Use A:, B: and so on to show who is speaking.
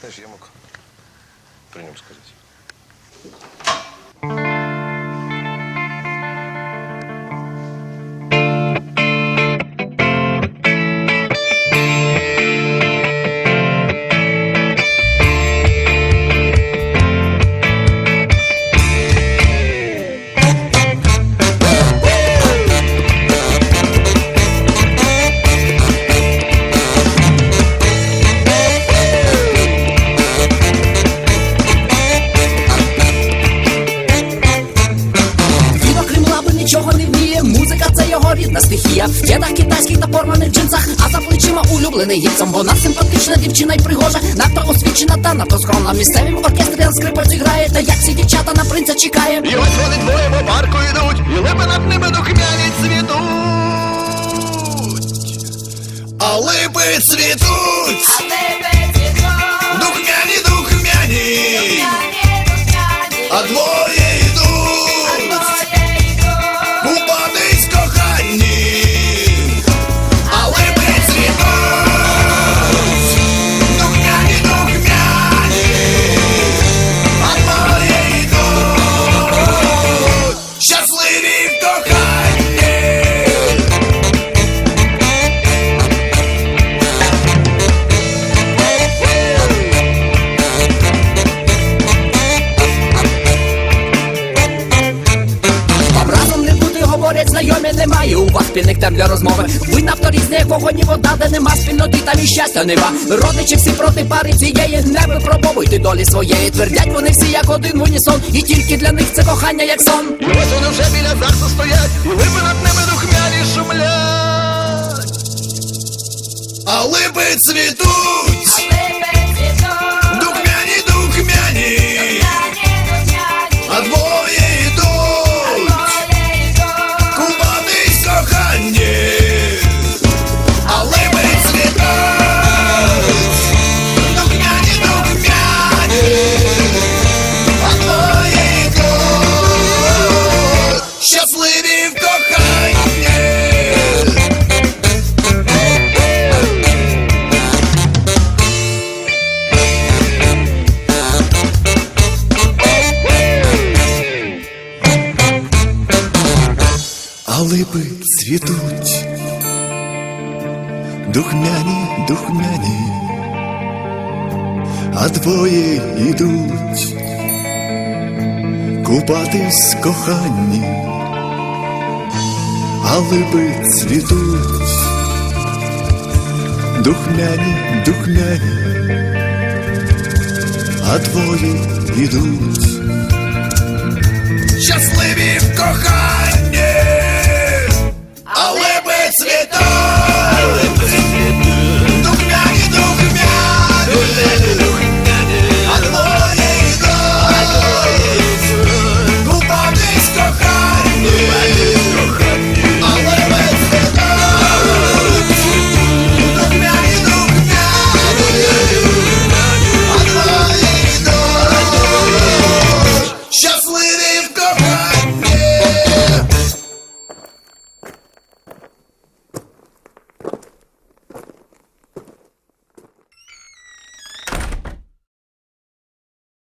A: Знаешь, я мог при нем сказать.
B: Стихія. В кедах китайських та порваних джинсах, а за плечима улюблений гіпсом. Вона симпатична дівчина й пригожа, надто освічена та надто скромна. В місцевім оркестрі на скрипці грає, та як всі дівчата на принца чекає.
C: І ось вони двоє по парку йдуть, і липи над ними духмяні цвітуть. А липи цвітуть, духмяні, духмяні, а двоє
B: у тем для розмови. Ви навто різні, як вогонь і вода, де нема спільноти, там і щастя нема. Родичі всі проти пари цієї, не випробовуйте долі своєї. Твердять вони всі як один в унісон, і тільки для них це кохання, як сон.
C: Ось вони вже біля ЗАГСу стоять, і липи над ними духмяні шумлять. А цвітуть, А липи цвітуть, духмяні, духмяні, а двоє йдуть
D: купатись коханні, липи цвітуть, духмяні, духмяні, а двоє йдуть.